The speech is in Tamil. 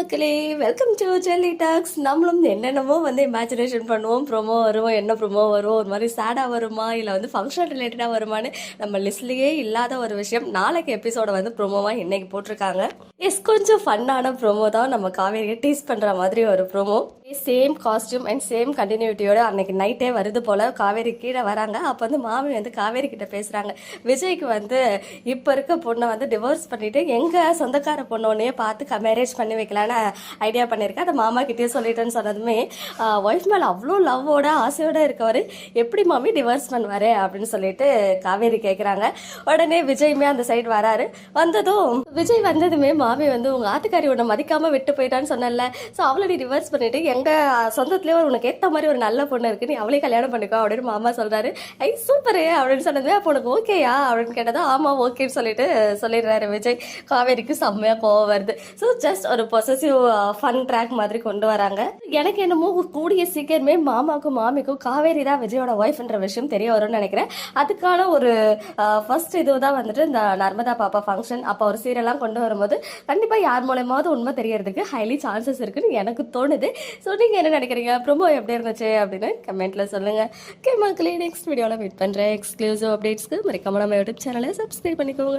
மக்களே வெல்கம் டு ஜெல்லி டாக்ஸ் நம்மளும் என்னென்னமோ வந்து இமேஜினேஷன் பண்ணுவோம். ப்ரோமோ வரும் என்ன ப்ரோமோ வரும் ஒரு மாதிரி சேடாக வருமா இல்லை வந்து ஃபங்க்ஷன் ரிலேட்டடாக வருமான்னு நம்ம லிஸ்ட்லேயே இல்லாத ஒரு விஷயம். நாளைக்கு எபிசோடை வந்து ப்ரொமோவாக இன்றைக்கி போட்டிருக்காங்க. எஸ் கொஞ்சம் ஃபன்னான ப்ரோமோ தான் நம்ம காவேரியை டீஸ் பண்ணுற மாதிரி ஒரு promo same costume and same கண்டினியூட்டியோட அன்னைக்கு நைட்டே வருது போல் காவேரி கீழே வராங்க. அப்போ வந்து மாமி வந்து காவேரி கிட்ட பேசுகிறாங்க விஜய்க்கு வந்து இப்போ இருக்க பொண்ணை வந்து டிவோர்ஸ் பண்ணிட்டு எங்கள் சொந்தக்கார பொண்ணோடனே பார்த்து மேரேஜ் பண்ணி வைக்கலான்னு ஐடியா பண்ணியிருக்கேன் அதை மாமா கிட்டேயே சொல்லிட்டேன்னு சொன்னதுமே ஒய்ஃப் மேலே அவ்வளோ லவ்வோட ஆசையோட இருக்கவர் எப்படி மாமி டிவோர்ஸ் பண்ணுவார்? அப்படின்னு சொல்லிட்டு காவேரி கேட்குறாங்க உடனே விஜயுமே அந்த சைடு வராரு. வந்ததும் விஜய் வந்ததுமே மாமி வந்து உங்கள் ஆத்துக்காரி உன்னை மதிக்காமல் விட்டு போயிட்டான்னு சொன்னல ஸோ அவளை நீ ரிவர்ஸ் பண்ணிட்டு எங்கள் சொந்தத்துலேயே உனக்கு ஏற்ற மாதிரி ஒரு நல்ல பொண்ணு இருக்கு நீ அவளே கல்யாணம் பண்ணிக்கோ அப்படின்னு மாமா சொல்கிறாரு ஐ சூப்பரு அப்படின்னு சொன்னது அப்போ உனக்கு ஓகேயா அப்படின்னு கேட்டதா ஆமாம் ஓகேன்னு சொல்லிட்டு சொல்லிடுறாரு விஜய். காவேரிக்கு செம்மையாக கோவம் வருது. ஸோ ஜஸ்ட் ஒரு பொசசிவ் ஃபன் ட்ராக் மாதிரி கொண்டு வராங்க. எனக்கு என்னமோ கூடிய சீக்கிரமே மாமாக்கும் மாமிக்கும் காவேரி தான் விஜயோட ஒய்ஃப்ன்ற விஷயம் தெரிய வரும்னு நினைக்கிறேன். அதுக்கான ஒரு ஃபர்ஸ்ட் இது தான் வந்துட்டு இந்த நர்மதா பாப்பா ஃபங்க்ஷன் அப்போ ஒரு சீரெல்லாம் கொண்டு வரும்போது கண்டிப்பாக யார் மூலயமாவது உண்மை தெரியறதுக்கு ஹைலி சான்சஸ் இருக்குன்னு எனக்கு தோணுது. ஸோ நீங்கள் என்ன நினைக்கிறீங்க? ப்ரொமோ எப்படி இருந்துச்சு அப்படின்னு கமெண்ட்டில் சொல்லுங்கள் ஓகே மக்களே நெக்ஸ்ட் வீடியோவில் மீட் பண்ணுறேன் எக்ஸ்க்ளூசிவ் அப்டேட்ஸ்க்கு மறக்காம நம்ம யூடியூப் சேனலை சப்ஸ்கிரைப் பண்ணிக்கோங்க.